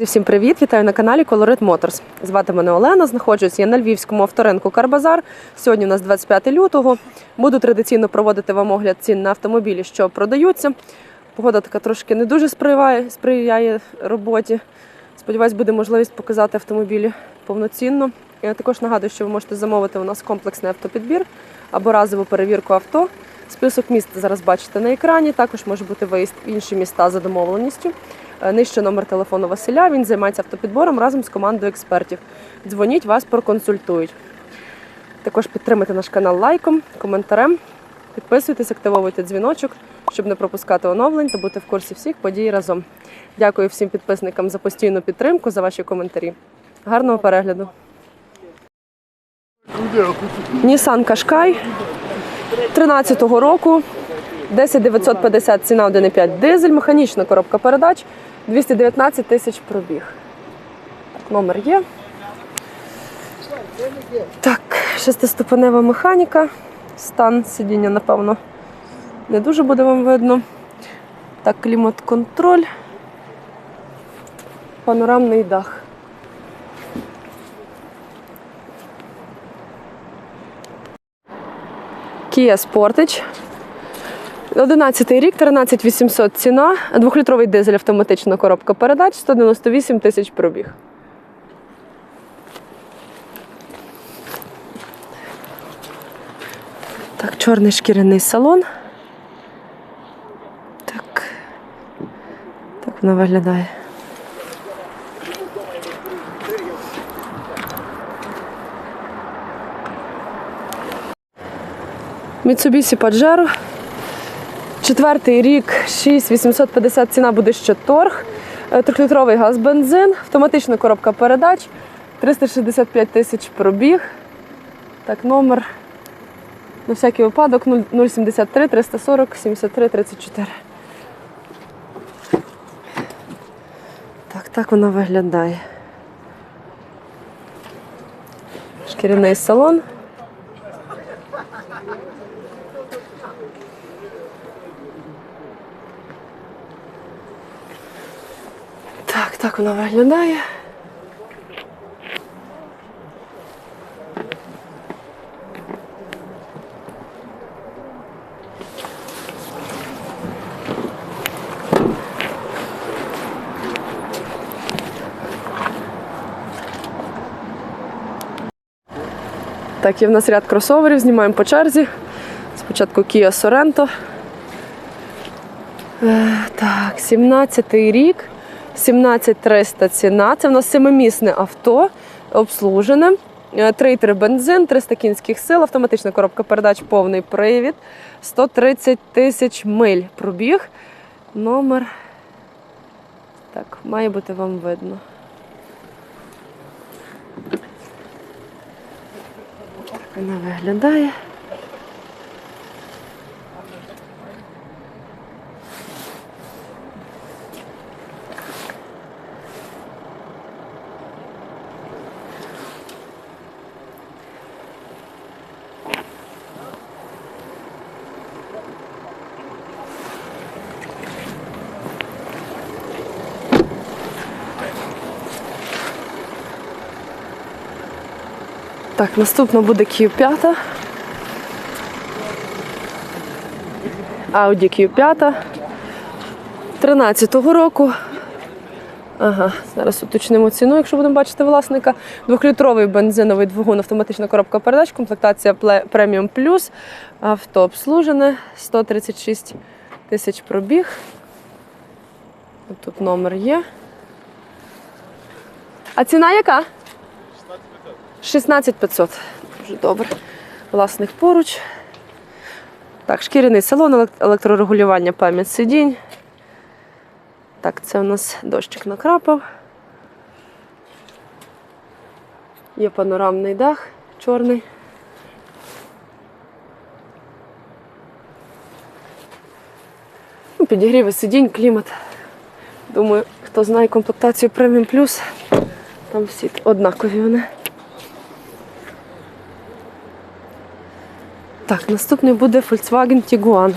Всім привіт! Вітаю на каналі Colorit Motors. Звати мене Олена. Знаходжусь я на львівському авторинку Карбазар. Сьогодні у нас 25 лютого. Буду традиційно проводити вам огляд цін на автомобілі, що продаються. Погода така трошки не дуже сприяє, сприяє роботі. Сподіваюсь, буде можливість показати автомобілі повноцінно. Я також нагадую, що ви можете замовити у нас комплексний автопідбір або разову перевірку авто. Список міст зараз бачите на екрані. Також може бути виїзд в інші міста за домовленістю. Е, Нижче номер телефону Василя. Він займається автопідбором разом з командою експертів. Дзвоніть, вас проконсультують. Також підтримайте наш канал лайком, коментарем. Підписуйтесь, активовуйте дзвіночок, щоб не пропускати оновлень та бути в курсі всіх подій разом. Дякую всім підписникам за постійну підтримку, за ваші коментарі. Гарного перегляду. Nissan Qashqai 13-го року. 10950 ціна 1,5 дизель, механічна коробка передач, 219 тисяч пробіг. Так, номер є. Так, шестиступенева механіка. Стан сидіння, напевно, не дуже буде вам видно. Так, клімат-контроль. Панорамний дах. Kia Sportage. 11 рік, 13 800 ціна, двохлітровий дизель, автоматична коробка передач, 198 тисяч пробіг. Так, чорний шкіряний салон. Так. Так вона виглядає. Mitsubishi Pajero. Четвертий рік, 6850 ціна буде ще торг. Е, Трьохлітровий газ бензин, автоматична коробка передач, 365 тисяч пробіг. Так, номер на всякий випадок 073 340 73 34. Так, так вона виглядає. Шкіряний салон. Так, так вона виглядає. Так, є в нас ряд кросоверів, знімаємо по черзі. Спочатку Kia Sorento. Е, Так, 17-й рік. 17300 ціна. Це в нас семимісне авто, обслужене. 3,3 бензин, 300 кінських сил, автоматична коробка передач, повний привід. 130 тисяч миль пробіг. Номер. Так, має бути вам видно. Так вона виглядає. Так, наступно буде Q5. Audi Q5 13-го року. Ага, зараз уточнимо ціну, якщо будемо бачити власника. Двохлітровий бензиновий двигун, автоматична коробка передач, комплектація Пле- Premium Plus. Авто обслужене, 136 тисяч пробіг. Тут номер є. А ціна яка? 16500. Дуже добре. Власник поруч. Так, шкіряний салон, електрорегулювання, пам'ять сидінь. Так, це у нас дощик накрапав. Є панорамний дах чорний. Ну, Підігріви сидінь, клімат. Думаю, хто знає комплектацію Premium Plus, там всі однакові вони. Так, наступний буде Volkswagen Tiguan.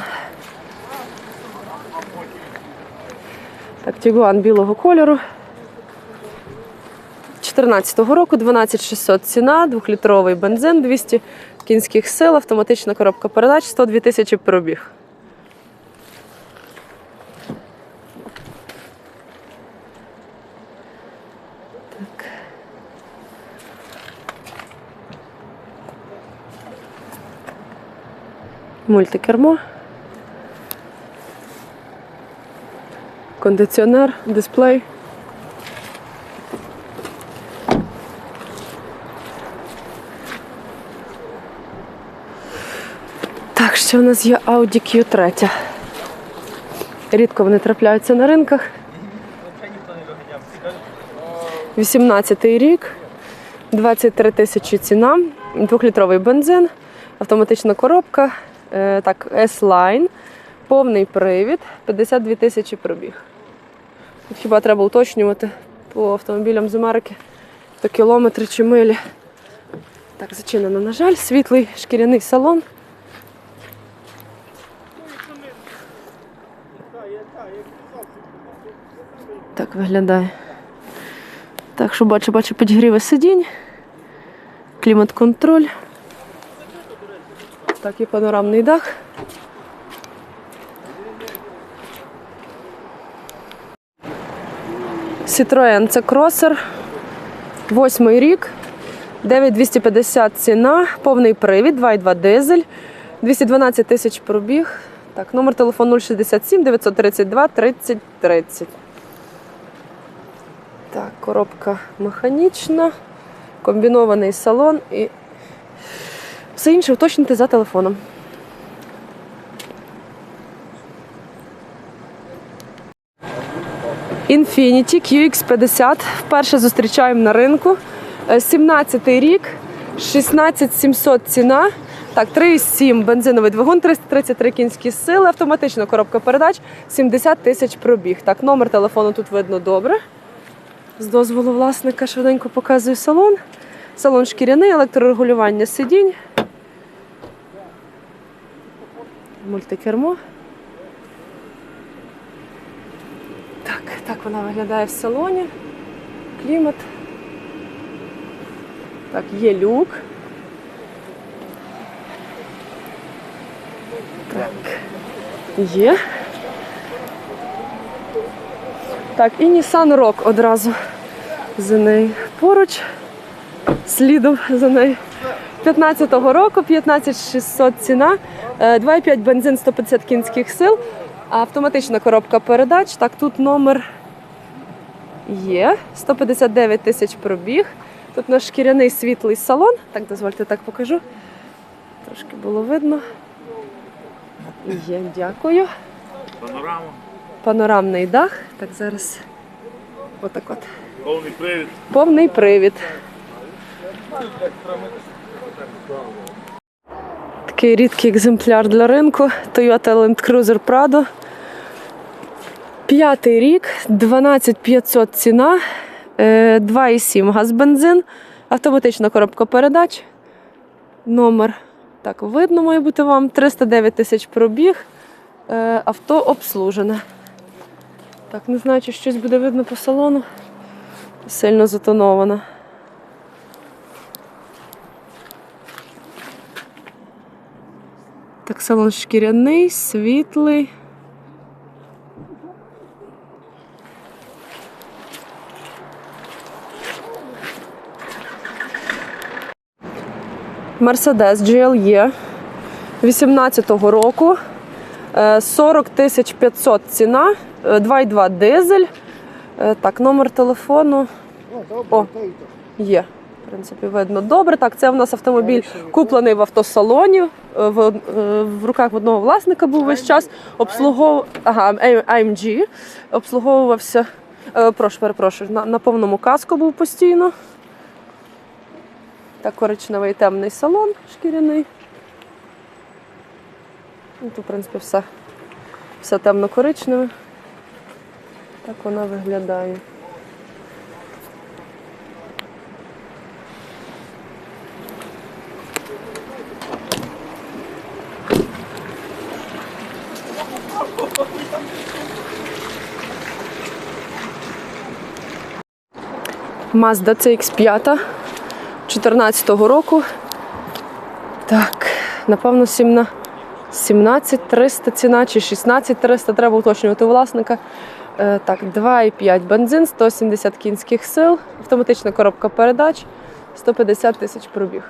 Так, Tiguan білого кольору. 2014 року, 12600 ціна, двохлітровий бензин, 200 кінських сил, автоматична коробка передач, 102 тисячі пробіг. Мультикермо. Кондиціонер, дисплей. Так, ще у нас є Audi Q3. Рідко вони трапляються на ринках. 18-й рік, 23 тисячі ціна, двохлітровий бензин, автоматична коробка, так, S-Line, повний привід, 52 тисячі пробіг. Тут хіба треба уточнювати по автомобілям з Америки, то кілометри чи милі. Так, зачинено, на жаль, світлий шкіряний салон. Так виглядає. Так, що бачу, бачу підігріви сидінь, клімат-контроль. Так, і панорамний дах. Citroen це кросер. Восьмий рік. 9250 ціна, повний привід, 2,2 дизель, 212 тисяч пробіг. Так, номер телефону 067 932 30 30. Так, коробка механічна, комбінований салон і все інше уточнити за телефоном. Infiniti QX50. Вперше зустрічаємо на ринку. 17-й рік, 16700 ціна. Так, 3,7 бензиновий двигун, 333 кінські сили, автоматична коробка передач, 70 тисяч пробіг. Так, номер телефону тут видно добре. З дозволу власника швиденько показую салон. Салон шкіряний, електрорегулювання сидінь. Мультикермо. Так, так вона виглядає в салоні. Клімат. Так, є люк. Так, є. Так, і Nissan Rock одразу за нею поруч, слідом за нею. 15-го року, 15600 ціна, е, 2,5 бензин 150 кінських сил, автоматична коробка передач. Так, тут номер є. 159 тисяч пробіг. Тут наш шкіряний світлий салон. Так, дозвольте так покажу. Трошки було видно. Є, дякую. Панорама, Панорамний дах. Так, зараз отак от. повний привід. Повний привід. Такий рідкий екземпляр для ринку. Toyota Land Cruiser Prado. П'ятий рік, 12500 ціна, е, 2,7 газ бензин, автоматична коробка передач. Номер так видно має бути вам. 309 тисяч пробіг. Е, Авто обслужене. Так, не знаю, чи щось буде видно по салону. Сильно затонована. Салон шкіряний, світлий. Mercedes GLE 18-го року. Е, 40 тисяч 500 ціна, е, 2,2 дизель. Е, Так, номер телефону. О, є. Принципі, видно добре. Так, це в нас автомобіль куплений в автосалоні. е, В, е, в руках одного власника був весь час. Обслуговував ага, AMG. Обслуговувався. е, Прошу, перепрошую, на, на повному каску був постійно. Так, коричневий темний салон шкіряний. Ну, Тут, в принципі, все, все темно-коричневе. Так вона виглядає. Mazda CX5 14-го року. Так, напевно, 17 17 300 ціна чи 16 300, треба уточнювати власника. Е, так, 2,5 бензин, 170 кінських сил, автоматична коробка передач, 150 тисяч пробіг.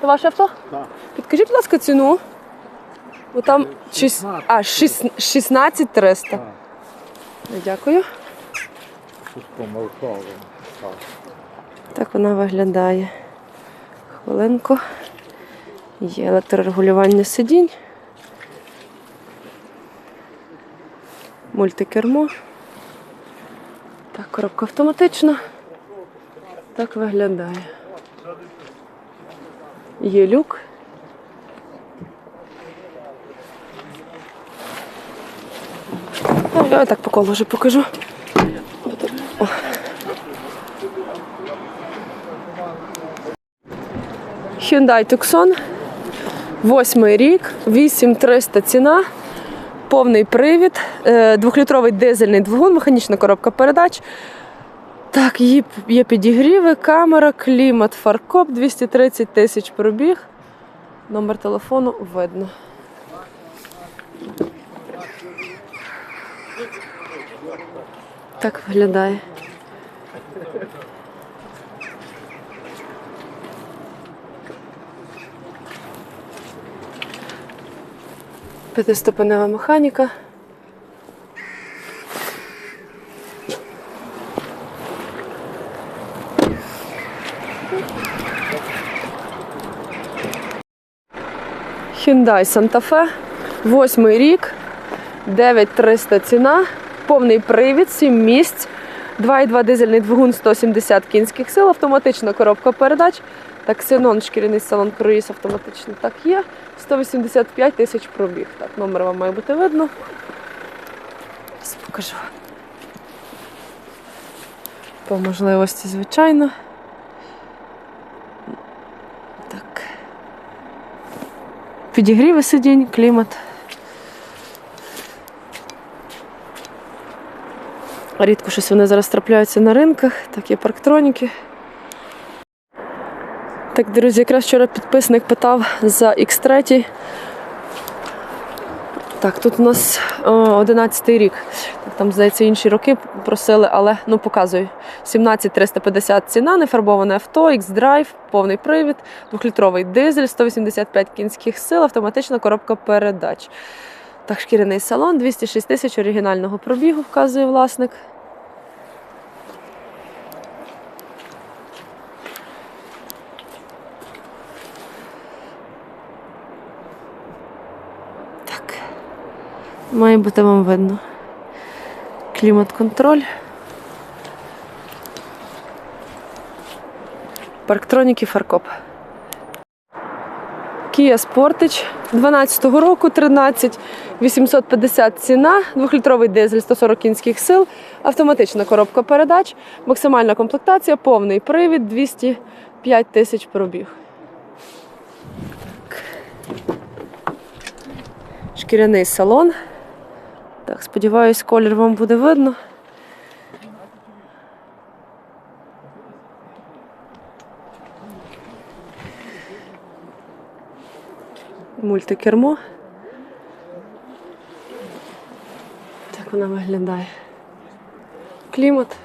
Це ваше авто? Так. Підкажіть, будь ласка, ціну. Бо там шість- а, шість- 16 300. Дякую. Щось помилково. Так вона виглядає. Хвилинку. Є електрорегулювання сидінь. Мультикермо. Так, коробка автоматична. Так виглядає. Є люк. Ну, Я так по колу вже покажу. Hyundai Tucson. Восьмий рік, 8300 ціна, повний привід, е, двохлітровий дизельний двигун, механічна коробка передач. Так, є, підігріви, камера, клімат, фаркоп, 230 тисяч пробіг. Номер телефону видно. Так виглядає. П'ятиступенева механіка. Hyundai Santa Fe, восьмий рік, 9300 ціна, повний привід, 7 місць, 2,2 дизельний двигун, 170 кінських сил, автоматична коробка передач, так, синон, шкіряний салон круїз автоматично так є. 185 тисяч пробіг. Так, номер вам має бути видно. Зараз покажу. По можливості, звичайно. Так. Підігріви сидінь, клімат. Рідко щось вони зараз трапляються на ринках. Так, є парктроніки. Так, друзі, якраз вчора підписник питав за X3. Так, тут у нас о, 11 рік. Так, там, здається, інші роки просили, але ну показую. 17350 ціна, нефарбоване авто, X-Drive, повний привід, двохлітровий дизель, 185 кінських сил, автоматична коробка передач. Так, шкіряний салон, 206 тисяч оригінального пробігу, вказує власник. Має бути вам видно. Клімат-контроль. Парктроніки Фаркоп. Kia Sportage 12-го року 13 850 ціна, двохлітровий дизель 140 кінських сил, автоматична коробка передач, максимальна комплектація, повний привід 205 тисяч пробіг. Шкіряний салон. Так, сподіваюсь, колір вам буде видно. Мультикермо. Так вона виглядає. Клімат.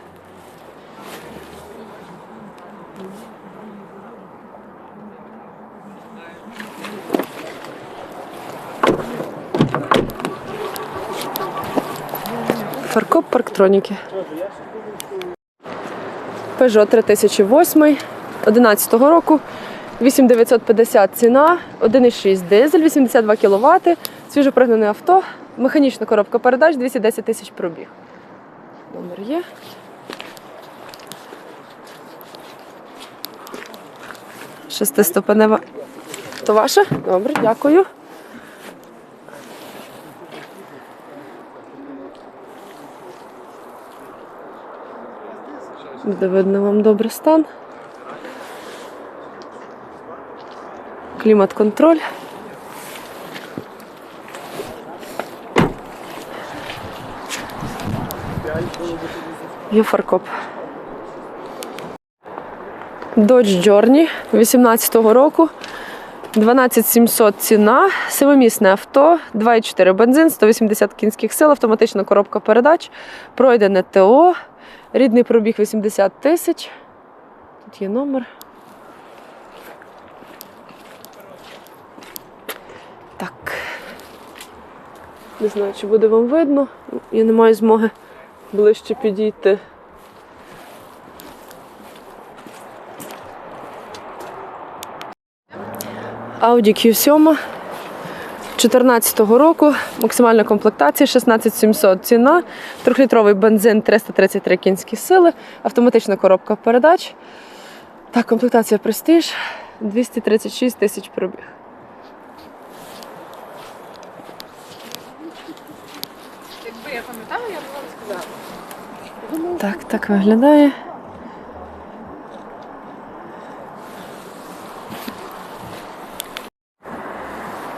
Фаркоп парктроніки. Peugeot 3008 11 року. 8950 ціна, 1,6 дизель, 82 кВт, свіжопригнане авто, механічна коробка передач, 210 тисяч пробіг. Номер є. Шестиступенева. То ваше? Добре, дякую. Буде видно вам добре стан. Клімат-контроль. Є фаркоп. Dodge Journey 18-го року. 12700 ціна, семимісне авто, 2,4 бензин, 180 кінських сил, автоматична коробка передач, пройдене ТО, рідний пробіг 80 тисяч. Тут є номер. Так. Не знаю, чи буде вам видно. Я не маю змоги ближче підійти. Audi Q7 2014 року, максимальна комплектація 16700 ціна, трьохлітровий бензин 333 кінські сили, автоматична коробка передач. Так, комплектація престиж 236 тисяч пробіг. Якби я пам'ятала, я б вам сказала. Так, так виглядає.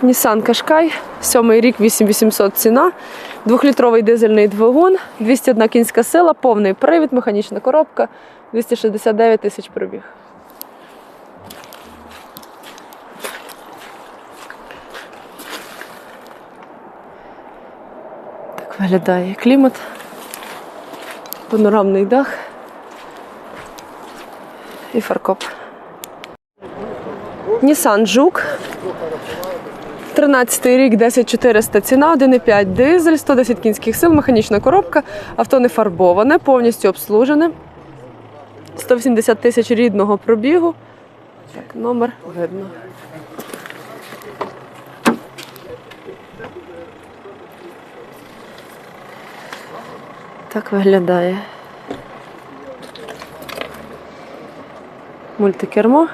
Nissan Qashqai, сьомий рік, 8800 ціна, двохлітровий дизельний двигун, 201 кінська сила, повний привід, механічна коробка, 269 тисяч пробіг. Так виглядає клімат панорамний дах і фаркоп. Nissan Жук. 13 рік, 10400 ціна, 1,5 дизель, 110 кінських сил, механічна коробка, авто не фарбоване, повністю обслужене. 180 тисяч рідного пробігу. Так, номер видно. Так виглядає. Мультикермо.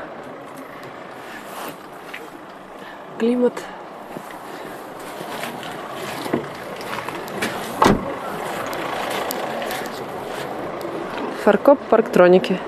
Клімат. Фаркоп парктроніки.